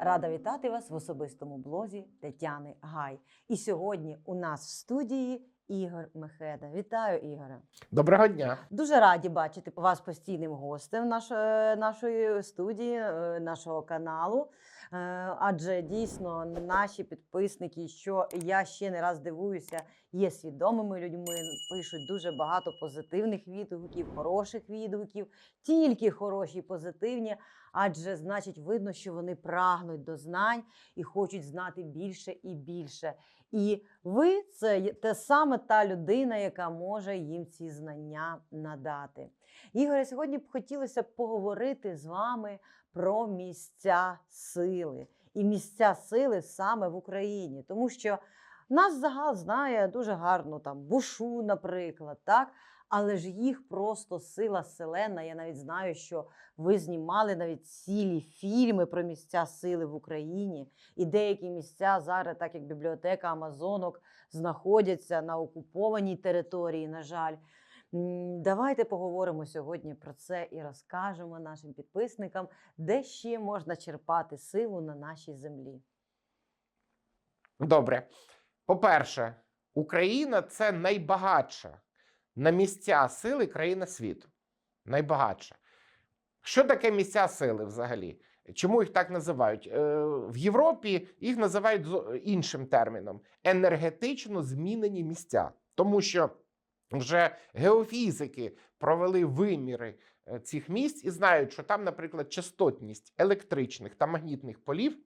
Рада вітати вас в особистому блозі Тетяни Гай. І сьогодні у нас в студії Ігор Мехеда. Вітаю, Ігоре. Доброго дня. Дуже раді бачити вас постійним гостем наш, е, нашої студії, е, нашого каналу. Е, Адже дійсно наші підписники, що я ще не раз дивуюся, є свідомими людьми, пишуть дуже багато позитивних відгуків, хороших відгуків, тільки хороші і позитивні. Адже значить, видно, що вони прагнуть до знань і хочуть знати більше і більше. І ви це те саме та людина, яка може їм ці знання надати. Ігоре, сьогодні б хотілося поговорити з вами про місця сили і місця сили саме в Україні, тому що нас загал знає дуже гарно там Бушу, наприклад, так. Але ж їх просто сила селена. Я навіть знаю, що ви знімали навіть цілі фільми про місця сили в Україні. І деякі місця зараз, так як бібліотека Амазонок, знаходяться на окупованій території, на жаль. Давайте поговоримо сьогодні про це і розкажемо нашим підписникам, де ще можна черпати силу на нашій землі. Добре. По-перше, Україна це найбагатша на місця сили країна світу. Найбагатша. Що таке місця сили взагалі? Чому їх так називають? Е, В Європі їх називають іншим терміном енергетично змінені місця. Тому що вже геофізики провели виміри е, цих місць і знають, що там, наприклад, частотність електричних та магнітних полів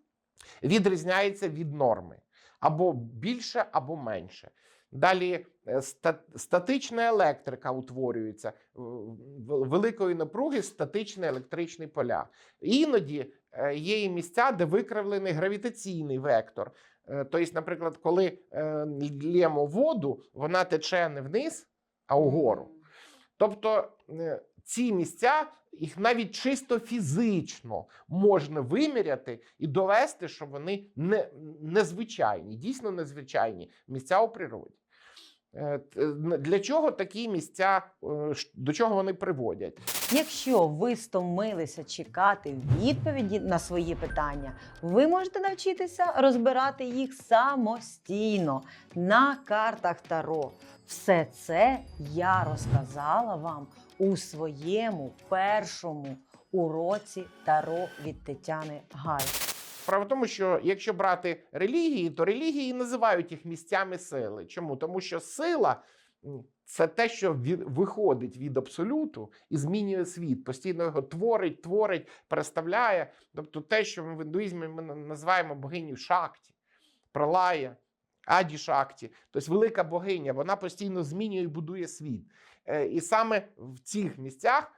відрізняється від норми або більше, або менше. Далі е, статична електрика утворюється великої напруги статичні електричні поля. Іноді е, є і місця, де викривлений гравітаційний вектор. Е, Тобто, наприклад, коли лємо воду, вона тече не вниз, а угору. Тобто ці місця, їх навіть чисто фізично можна виміряти і довести, що вони не, незвичайні, дійсно незвичайні місця у природі. Е, н- Для чого такі місця, е, до чого вони приводять? Якщо ви стомилися чекати відповіді на свої питання, ви можете навчитися розбирати їх самостійно на картах Таро. Все це я розказала вам у своєму першому уроці Таро від Тетяни Гай. Справа в тому, що якщо брати релігії, то релігії називають їх місцями сили. Чому? Тому що сила це те, що виходить від абсолюту і змінює світ, постійно його творить, творить, переставляє. Тобто те, що ми в індуїзмі ми називаємо богиню Шакті, Пралая, Аді Шакті, тобто велика богиня, вона постійно змінює і будує світ. Е, І саме в цих місцях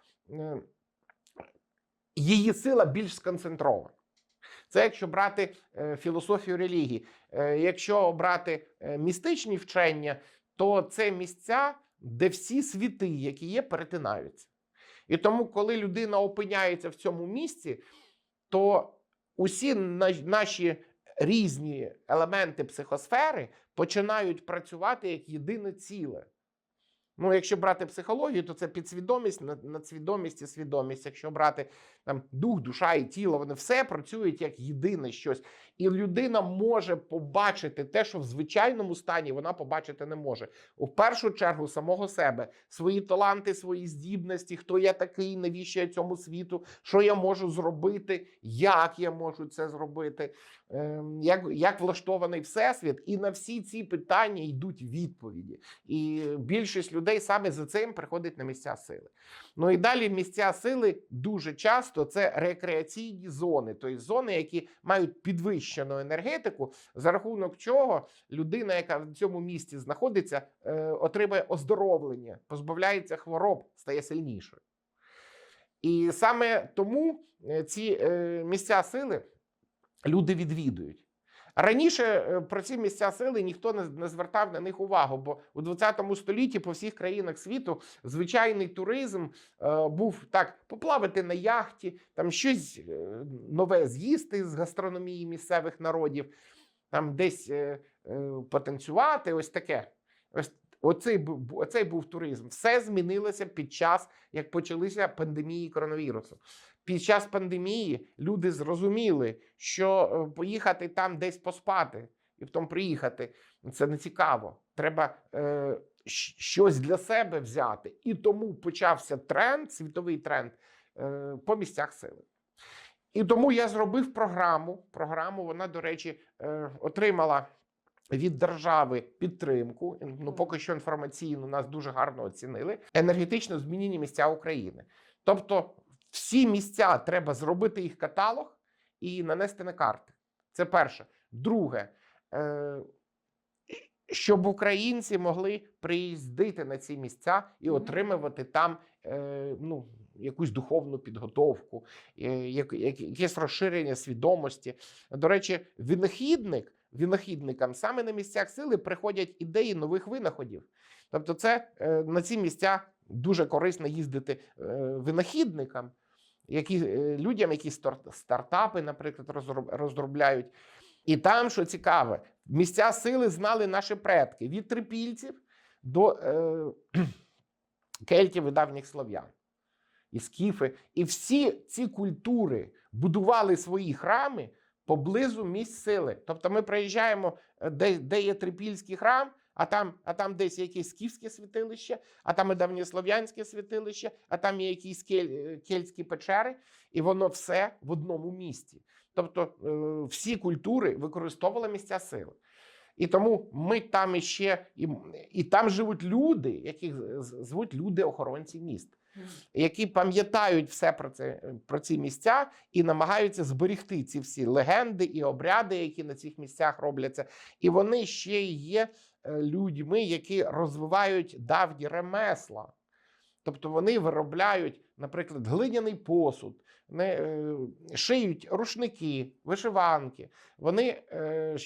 її сила більш сконцентрована. Це якщо брати е, філософію релігії. Е, якщо брати е, містичні вчення, то це місця, де всі світи, які є, перетинаються. І тому, коли людина опиняється в цьому місці, то усі наші різні елементи психосфери починають працювати як єдине ціле. Ну, якщо брати психологію, то це підсвідомість, над- надсвідомість і свідомість. Якщо брати там дух, душа і тіло, вони все працюють як єдине щось. І людина може побачити те, що в звичайному стані вона побачити не може. У першу чергу самого себе, свої таланти, свої здібності, хто я такий, навіщо я цьому світу, що я можу зробити, як я можу це зробити, як, як влаштований всесвіт. І на всі ці питання йдуть відповіді. І більшість людей саме за цим приходить на місця сили. Ну і далі місця сили дуже часто це рекреаційні зони, тобто зони, які мають підвищену енергетику, за рахунок чого людина, яка в цьому місці знаходиться, е, отримує оздоровлення, позбавляється хвороб, стає сильнішою. І саме тому е, ці е, місця сили люди відвідують. Раніше е, про ці місця сили ніхто не, звертав на них увагу, бо у 20 столітті по всіх країнах світу звичайний туризм е, був так: поплавати на яхті, там щось е, нове з'їсти з гастрономії місцевих народів, там десь потанцювати, ось таке. Ось Оцей оцей був туризм. Все змінилося під час, як почалися пандемії коронавірусу. Під час пандемії люди зрозуміли, що е, поїхати там десь поспати і потім приїхати це не цікаво. Треба е, щось для себе взяти. І тому почався тренд, світовий тренд е, по місцях сили. І тому я зробив програму. Програму вона, до речі, е, отримала від держави підтримку. Ну, поки що інформаційно нас дуже гарно оцінили. Енергетично змінені місця України. Тобто, всі місця треба зробити їх каталог і нанести на карти. Це перше. Друге, е, щоб українці могли приїздити на ці місця і отримувати там е, ну, якусь духовну підготовку, е, як- як- якесь розширення свідомості. До речі, винахідник винахідникам саме на місцях сили приходять ідеї нових винаходів. Тобто, це на ці місця дуже корисно їздити е, винахідникам, які, е, людям, які стар- стартапи, наприклад, розробляють. І там, що цікаве, місця сили знали наші предки від трипільців до е, кельтів і давніх слов'ян, і скіфи. І всі ці культури будували свої храми поблизу місць сили. Тобто ми приїжджаємо, е, де, де є трипільський храм, а там, а там десь якесь скіфське святилище, а там і давньослов'янське святилище, а там є якісь кель, е, кельтські печери, і воно все в одному місті. Тобто е, всі культури використовували місця сили. І тому ми там іще, і, і там живуть люди, яких звуть люди-охоронці міст, які пам'ятають все про це про ці місця і намагаються зберігти ці всі легенди і обряди, які на цих місцях робляться. І вони ще є е, людьми, які розвивають давні ремесла. Тобто вони виробляють, наприклад, глиняний посуд, вони е, шиють рушники, вишиванки, вони е, е,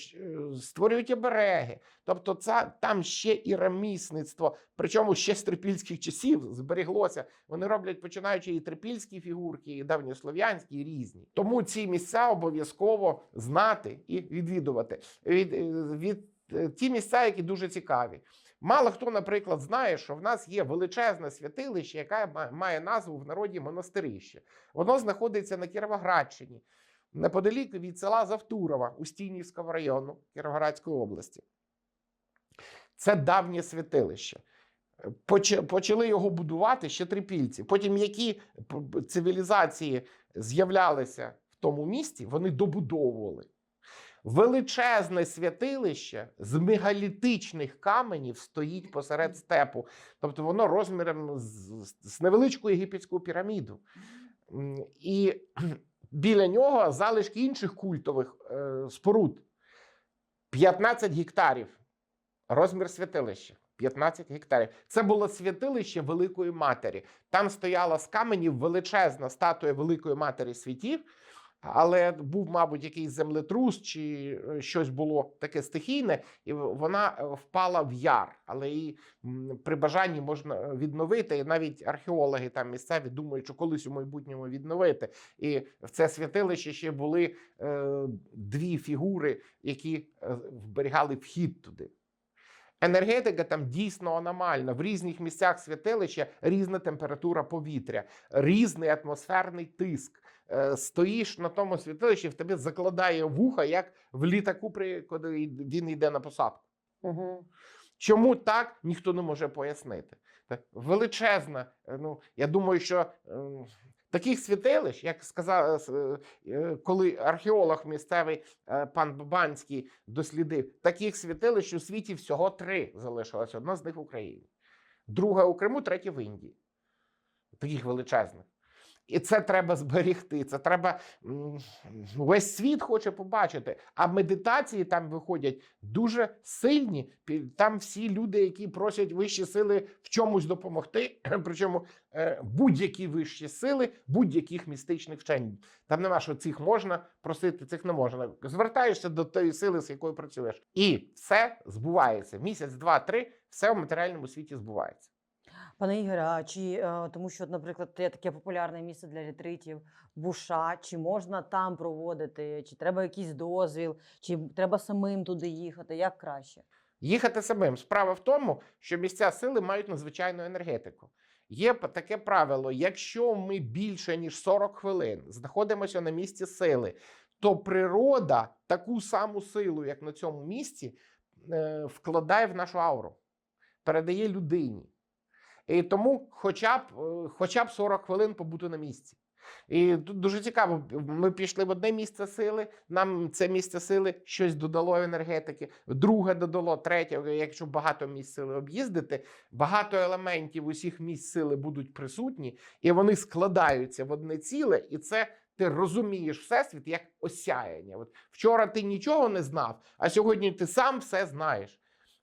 створюють обереги. Тобто, це там ще і ремісництво, причому ще з трипільських часів збереглося. Вони роблять починаючи і трипільські фігурки, і давньослов'янські, і різні. Тому ці місця обов'язково знати і відвідувати. Від, е, від ті місця, які дуже цікаві. Мало хто, наприклад, знає, що в нас є величезне святилище, яке має назву в народі монастирище. Воно знаходиться на Кіровоградщині, неподалік від села Завтурова Устінівського району Кіровоградської області. Це давнє святилище. Почали його будувати ще трипільці. Потім які цивілізації з'являлися в тому місті, вони добудовували. Величезне святилище з мегалітичних каменів стоїть посеред степу. Тобто воно розміром з, з- невеличку єгипетську піраміду. І біля нього залишки інших культових е, споруд. 15 гектарів. Розмір святилища. 15 гектарів. Це було святилище Великої Матері. Там стояла з каменів величезна статуя Великої Матері світів, але був, мабуть, якийсь землетрус чи е, щось було таке стихійне, і вона е, впала в яр. Але її при бажанні можна е, відновити. І навіть археологи там місцеві думають, що колись у майбутньому відновити. І в це святилище ще були е, дві фігури, які вберігали вхід туди. Енергетика там дійсно аномальна. В різних місцях святилища різна температура повітря, різний атмосферний тиск. Е, Стоїш на тому святилищі, в тебе закладає вуха, як в літаку, при коли він йде на посадку. Угу. Чому так, ніхто не може пояснити. Величезна. е, Ну, я думаю, що е, таких святилищ, як сказав, коли археолог місцевий е, пан Бабанський дослідив, таких святилищ у світі всього три залишилось. Одно з них в Україні, друге у Криму, третє в Індії. Таких величезних. І це треба зберегти. Це треба весь світ хоче побачити. А медитації там виходять дуже сильні. Там всі люди, які просять вищі сили в чомусь допомогти. Причому е, будь-які вищі сили, будь-яких містичних вчень. Там нема, що цих можна просити, цих не можна. Звертаєшся до тої сили, з якою працюєш, і все збувається. Місяць, два, три, все в матеріальному світі збувається. Пане Ігоре, а чи тому, що, наприклад, є таке популярне місце для ретритів Буша, чи можна там проводити, чи треба якийсь дозвіл, чи треба самим туди їхати? Як краще? Їхати самим. Справа в тому, що місця сили мають надзвичайну енергетику. Є таке правило: якщо ми більше ніж 40 хвилин знаходимося на місці сили, то природа таку саму силу, як на цьому місці, е, вкладає в нашу ауру, передає людині. І тому хоча б, е, хоча б 40 хвилин побути на місці. І тут дуже цікаво. Ми пішли в одне місце сили. Нам це місце сили щось додало енергетики, друге додало, третє. Якщо багато місць сили об'їздити, багато елементів усіх місць сили будуть присутні, і вони складаються в одне ціле, і це. Ти розумієш всесвіт як осяяння. От вчора ти нічого не знав, а сьогодні ти сам все знаєш.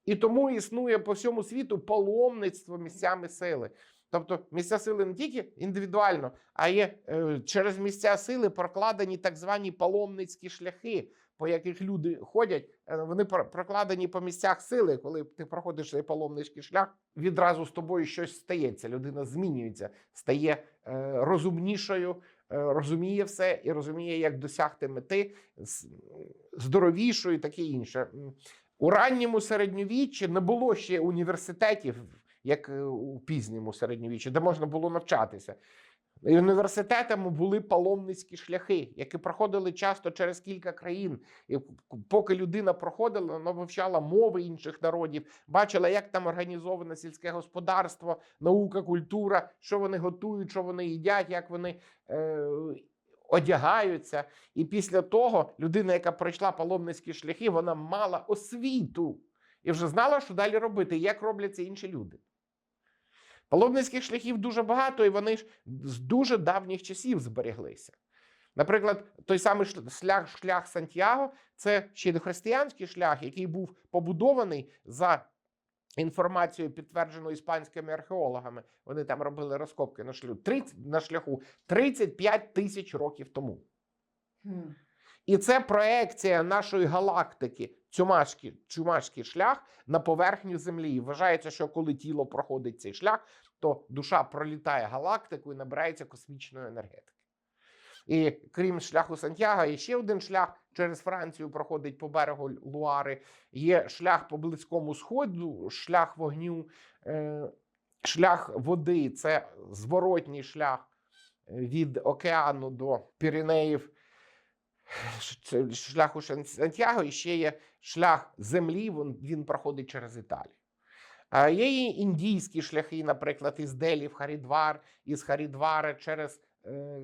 І тому існує по всьому світу паломництво місцями сили. Тобто місця сили не тільки індивідуально, а є е, через місця сили прокладені так звані паломницькі шляхи, по яких люди ходять. Е, вони прокладені по місцях сили. Коли ти проходиш цей паломницький шлях, відразу з тобою щось стається. Людина змінюється, стає е, розумнішою, е, розуміє все і розуміє, як досягти мети, здоровішою таке інше. У ранньому середньовіччі не було ще університетів, як е, у пізньому середньовіччі, де можна було навчатися. І університетами були паломницькі шляхи, які проходили часто через кілька країн. І поки людина проходила, вона вивчала мови інших народів, бачила, як там організоване сільське господарство, наука, культура, що вони готують, що вони їдять, як вони е, одягаються. І після того людина, яка пройшла паломницькі шляхи, вона мала освіту і вже знала, що далі робити, як роблять це інші люди. Паломницьких шляхів дуже багато, і вони ж з дуже давніх часів збереглися. Наприклад, той самий шлях, шлях Сантьяго це ще й християнський шлях, який був побудований за інформацією, підтвердженою іспанськими археологами. Вони там робили розкопки на шляху 30, на шляху 35 тисяч років тому. І це проекція нашої галактики, Чумашський, Чумашський шлях на поверхню Землі. І Вважається, що коли тіло проходить цей шлях, то душа пролітає галактику і набирається космічної енергетики. І крім шляху Сантьяго, є ще один шлях через Францію проходить по берегу Луари. Є шлях по близькому сходу, шлях вогню, е, шлях води це зворотній шлях е, від океану до Піренеїв. Шляху Сантьяго і ще є шлях землі, він, проходить через Італію. А є і індійські шляхи, наприклад, із Делі в Харідвар, із Харідвара через е,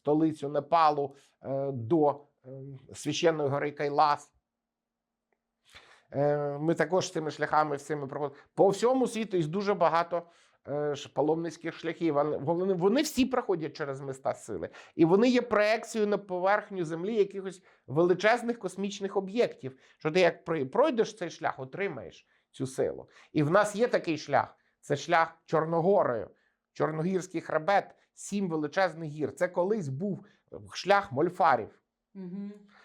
столицю Непалу е, до е, священної гори Кайлас. Е, ми також цими шляхами всіми проходимо. По всьому світу є дуже багато е, паломницьких шляхів. Вони, вони всі проходять через міста сили. І вони є проекцією на поверхню землі якихось величезних космічних об'єктів. Що ти як пройдеш цей шлях, отримаєш цю силу. І в нас є такий шлях: це шлях Чорногорою, Чорногірський хребет, сім величезних гір. Це колись був е, шлях мольфарів.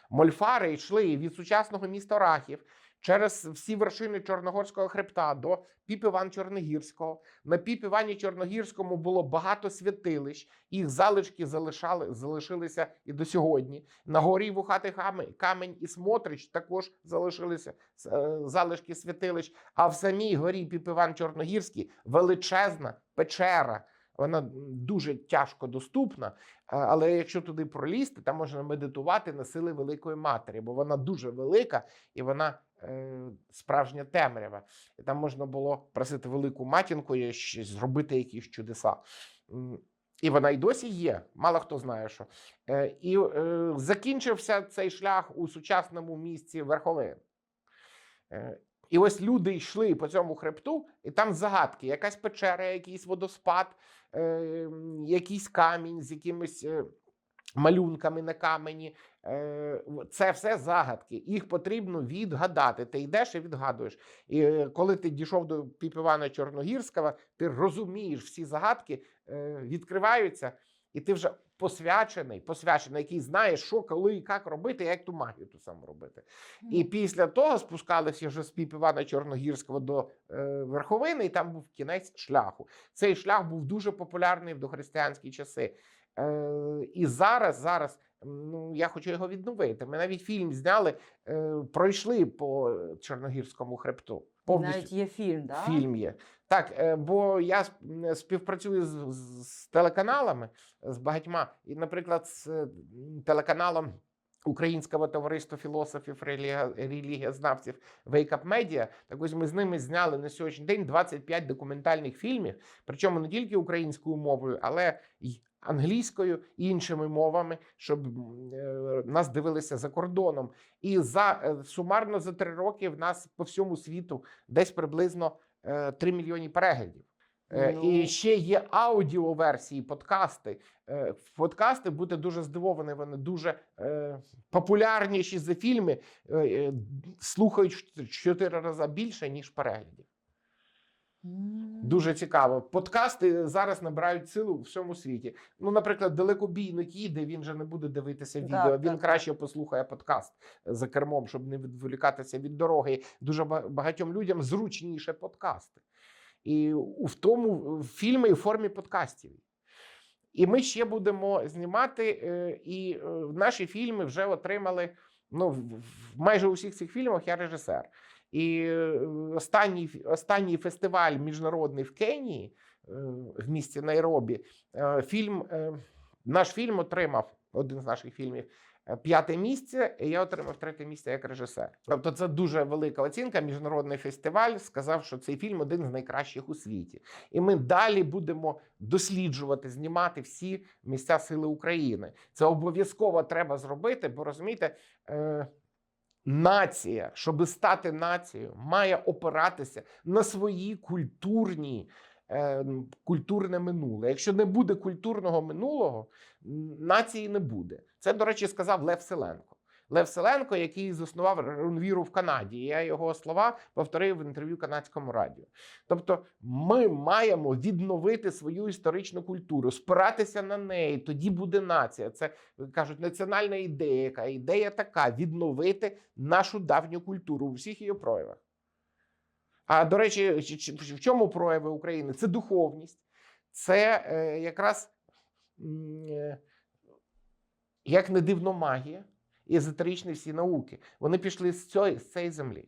Мольфари йшли від сучасного міста Рахів через всі вершини Чорногорського хребта до Піп Іван Чорногірського. На Піп Івані Чорногірському було багато святилищ, їх залишки залишали, залишилися і до сьогодні. На горі Камень, камень і Смотрич також залишилися е, залишки святилищ. А в самій горі Піп Іван Чорногірський величезна печера. Вона дуже тяжко доступна, але якщо туди пролізти, там можна медитувати на сили Великої Матері, бо вона дуже велика і вона е, справжня темрява. І там можна було просити велику матінку і зробити якісь чудеса. І вона й досі є. Мало хто знає, що. Е, і е, закінчився цей шлях у сучасному місці Верховин. Е, і ось люди йшли по цьому хребту, і там загадки: якась печера, якийсь водоспад, е, якийсь камінь з якимись е, малюнками на камені. Е, Це все загадки. Їх потрібно відгадати. Ти йдеш і відгадуєш. І е, коли ти дійшов до Піпівана Чорногірського, ти розумієш всі загадки, відкриваються, і ти вже посвячений, посвячений, який знає, що, коли і як робити, як ту магію ту саму робити. І після того спускалися вже з піп Івана Чорногірського до е, верховини, і там був кінець шляху. Цей шлях був дуже популярний в дохристиянські часи. Е, і зараз, зараз ну, я хочу його відновити. Ми навіть фільм зняли, е, пройшли по Чорногірському хребту. І навіть є фільм, да? фільм є. Так, е, бо я співпрацюю з, з- телеканалами з багатьма, і, наприклад, з телеканалом Українського товариства філософів релігієзнавців Wake Up Media. Так ось ми з ними зняли на сьогоднішній день 25 документальних фільмів, причому не тільки українською мовою, але й англійською і іншими мовами, щоб е, нас дивилися за кордоном. І за е, сумарно за три роки в нас по всьому світу десь приблизно е, 3 мільйони переглядів. Е, Ну. І ще є аудіоверсії, подкасти. Е, Подкасти будете дуже здивовані. Вони дуже е, популярніші за фільми, е, е, слухають в чотири рази більше, ніж переглядів. Дуже цікаво. Подкасти зараз набирають силу в всьому світі. Ну, наприклад, далекобійник їде, він же не буде дивитися відео. так, він так. краще послухає подкаст за кермом, щоб не відволікатися від дороги. Дуже багатьом людям зручніше подкасти. І в тому в фільми у формі подкастів. І ми ще будемо знімати, е, і е, наші фільми вже отримали. Ну, в в майже у всіх цих фільмах я режисер. І е, останній, останній фестиваль міжнародний в Кенії е, в місті Найробі. е, Фільм, наш фільм отримав один з наших фільмів. П'яте місце, і я отримав третє місце як режисер. Тобто, це дуже велика оцінка. Міжнародний фестиваль сказав, що цей фільм один з найкращих у світі. І ми далі будемо досліджувати, знімати всі місця сили України. Це обов'язково треба зробити, бо розумієте, нація, щоб стати нацією, має опиратися на свої культурні. е, Культурне минуле. Якщо не буде культурного минулого, нації не буде. Це, до речі, сказав Лев Селенко. Лев Селенко, який заснував Рунвіру в Канаді. Я його слова повторив в інтерв'ю канадському радіо. Тобто, ми маємо відновити свою історичну культуру, спиратися на неї. Тоді буде нація. Це кажуть національна ідея. Яка ідея така: відновити нашу давню культуру у всіх її проявах. А до речі, в чому прояви України? Це духовність, це е, якраз е, як не дивно магія і езотеричні всі науки. Вони пішли з цієї, з цієї землі.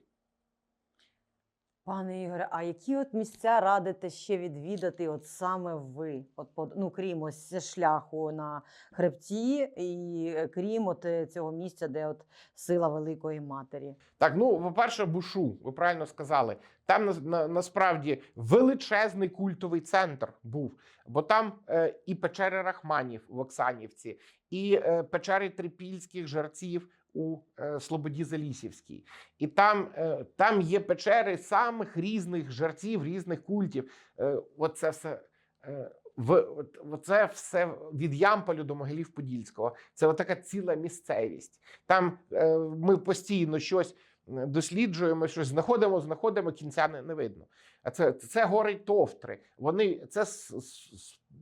Пане Ігоре, а які от місця радите ще відвідати, от саме ви? От ну, крім ось шляху на хребті, і е, крім от е, цього місця, де от сила Великої Матері. Так, ну, по-перше, Бушу, ви правильно сказали. Там на, на, насправді величезний культовий центр був, бо там е, і печери Рахманів в Оксанівці, і е, печери трипільських жерців у е, Слободі Залісівській. І там, е, там є печери самих різних жерців, різних культів. Е, оце все. В оце все від Ямполю до Могилів Подільського. Це отака ціла місцевість. Там ми постійно щось досліджуємо, щось знаходимо, знаходимо, кінця не, не видно. А це, це гори Товтри. Вони це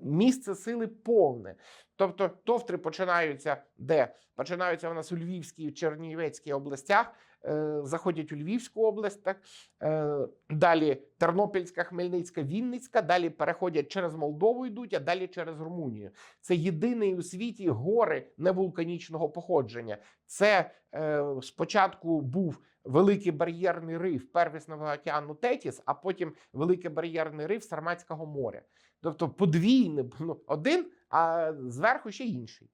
місце сили повне. Тобто товтри починаються де? Починаються у нас у Львівській і Чернівецькій областях, е, заходять у Львівську область, так? Е, далі Тернопільська, Хмельницька, Вінницька, далі переходять через Молдову йдуть, а далі через Румунію. Це єдиний у світі гори невулканічного походження. Це е, спочатку був великий бар'єрний риф первісного океану Тетіс, а потім великий бар'єрний риф Сарматського моря. Тобто подвійний, ну, один, а зверху ще інший.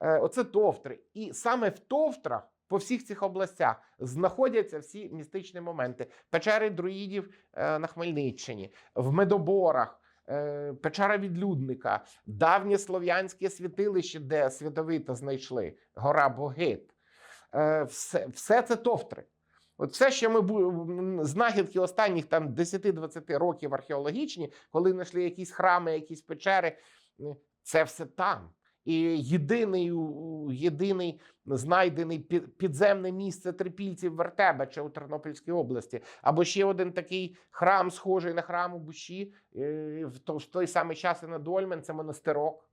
Е, Оце товтри. І саме в товтрах по всіх цих областях знаходяться всі містичні моменти. Печери друїдів е, на Хмельниччині, в Медоборах. е, Печера відлюдника, давнє слов'янське святилище, де святовито знайшли гора Богит. Все, все це товтри. От все, що ми знахідки останніх там 10-20 років археологічні, коли знайшли якісь храми, якісь печери, це все там. І єдиний, єдиний знайдений підземне місце трипільців Вертебеча у Тернопільській області. Або ще один такий храм, схожий на храм у Буші, е, в той самий час і на Дольмен, це монастирок.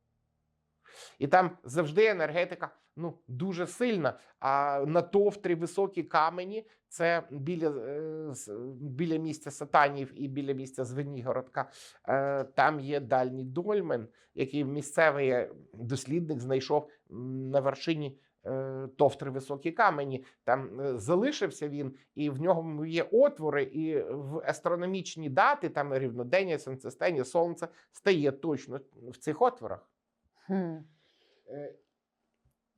І там завжди енергетика ну, дуже сильна. А на товтрі високі камені це біля, е, біля місця Сатанів і біля місця Звенігородка. Е, Там є дальній дольмен, який місцевий дослідник знайшов на вершині. е, Товтри високі камені, там е, залишився він, і в ньому є отвори, і в астрономічні дати, там рівнодення, сонцестення, сонце стає точно в цих отворах. Хм.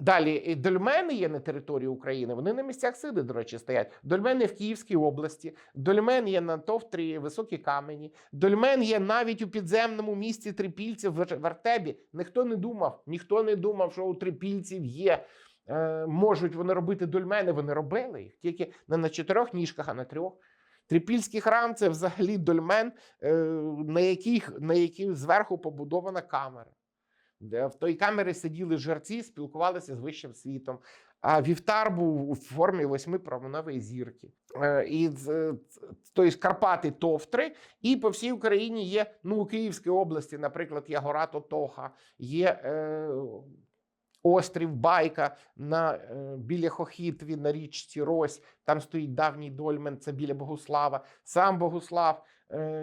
Е, Далі дольмени є на території України. Вони на місцях сили, до речі, стоять. Дольмени в Київській області, дольмен є на товтрі високі камені. Дольмен є навіть у підземному місті Трипільців в Вертебі. Ніхто не думав, ніхто не думав, що у трипільців є. Е, можуть вони робити дольмени. Вони робили їх тільки не на чотирьох ніжках, а на трьох. Трипільський храм це взагалі дольмен, е, на яких на якій зверху побудована камера. Де в той камері сиділи жерці, спілкувалися з вищим світом. А вівтар був у формі восьмипроменевої зірки. Е, І тобто Карпати Товтри, і по всій Україні є ну, у Київській області, наприклад, є гора Тотоха, є е, острів Байка на, е, біля Хохітві на річці Рось. Там стоїть давній дольмен, це біля Богуслава. Сам Богуслав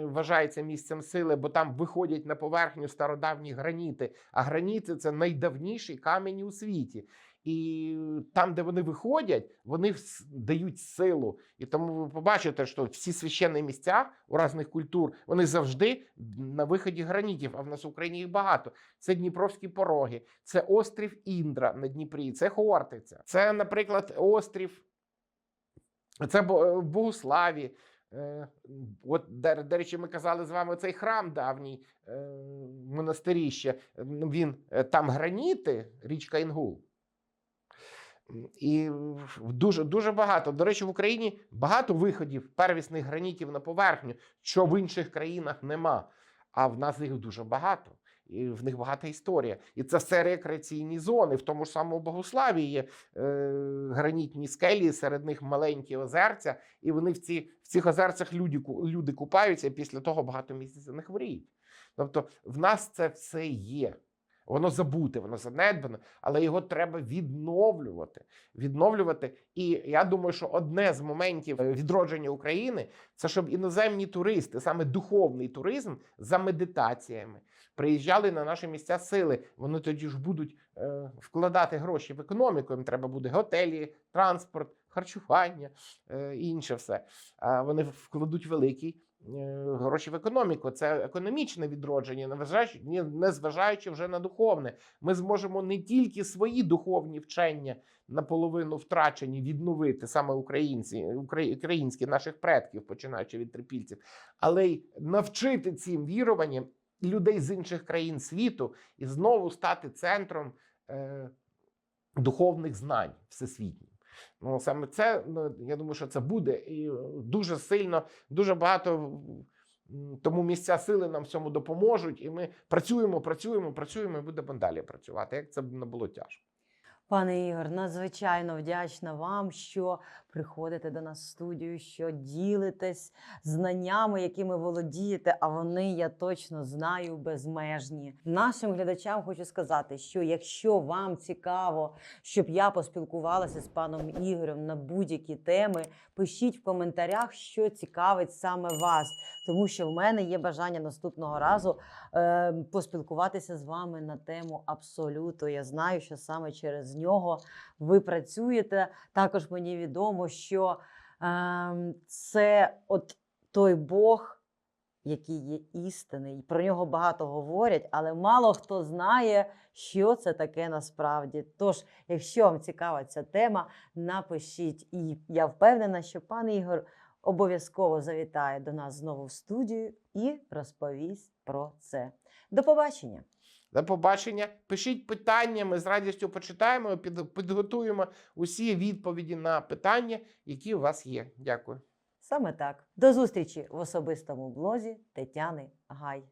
вважається місцем сили, бо там виходять на поверхню стародавні граніти. А граніти це найдавніший камінь у світі. І там, де вони виходять, вони дають силу. І тому ви побачите, що всі священні місця у різних культур вони завжди на виході гранітів. А в нас в Україні їх багато. Це Дніпровські пороги, це острів Індра на Дніпрі, це Хортиця, це, наприклад, острів. Це Бо- в Богуславі. Е, От, до, речі, ми казали з вами цей храм давній е, монастиріще. Він е, там граніти, річка Інгул. І дуже дуже багато. До речі, в Україні багато виходів первісних гранітів на поверхню, що в інших країнах нема. А в нас їх дуже багато. І в них багата історія. І це все рекреаційні зони. В тому ж самому Богославі є е, гранітні скелі, серед них маленькі озерця, і вони в, ці, в цих озерцях люди, люди купаються, і після того багато місяців не хворіють. Тобто в нас це все є. Воно забуте, воно занедбане, але його треба відновлювати. Відновлювати. І я думаю, що одне з моментів е, відродження України це щоб іноземні туристи, саме духовний туризм за медитаціями, приїжджали на наші місця сили. Вони тоді ж будуть е, вкладати гроші в економіку. Їм треба буде готелі, транспорт, харчування е, і інше все. А вони вкладуть великі е, гроші в економіку. Це економічне відродження, незважаючи, незважаючи вже на духовне. Ми зможемо не тільки свої духовні вчення наполовину втрачені відновити саме українці, українські наших предків, починаючи від трипільців, але й навчити цим віруванням людей з інших країн світу і знову стати центром е, духовних знань всесвітніх. Ну, саме це, ну, я думаю, що це буде і е, дуже сильно, дуже багато. Тому місця сили нам в цьому допоможуть, і ми працюємо, працюємо, працюємо і будемо далі працювати. Як це б не було тяжко. Пане Ігор, надзвичайно вдячна вам, що приходите до нас в студію, що ділитесь знаннями, якими володієте, а вони, я точно знаю, безмежні. Нашим глядачам хочу сказати, що якщо вам цікаво, щоб я поспілкувалася з паном Ігорем на будь-які теми, пишіть в коментарях, що цікавить саме вас, тому що в мене є бажання наступного разу е, поспілкуватися з вами на тему абсолюту. Я знаю, що саме через нього ви працюєте. Також мені відомо, що е, це от той Бог, який є істинний. І Про нього багато говорять, але мало хто знає, що це таке насправді. Тож, якщо вам цікава ця тема, напишіть. І я впевнена, що пан Ігор обов'язково завітає до нас знову в студію і розповість про це. До побачення! До побачення. Пишіть питання, ми з радістю почитаємо, під, підготуємо усі відповіді на питання, які у вас є. Дякую. Саме так. До зустрічі в особистому блозі Тетяни Гай.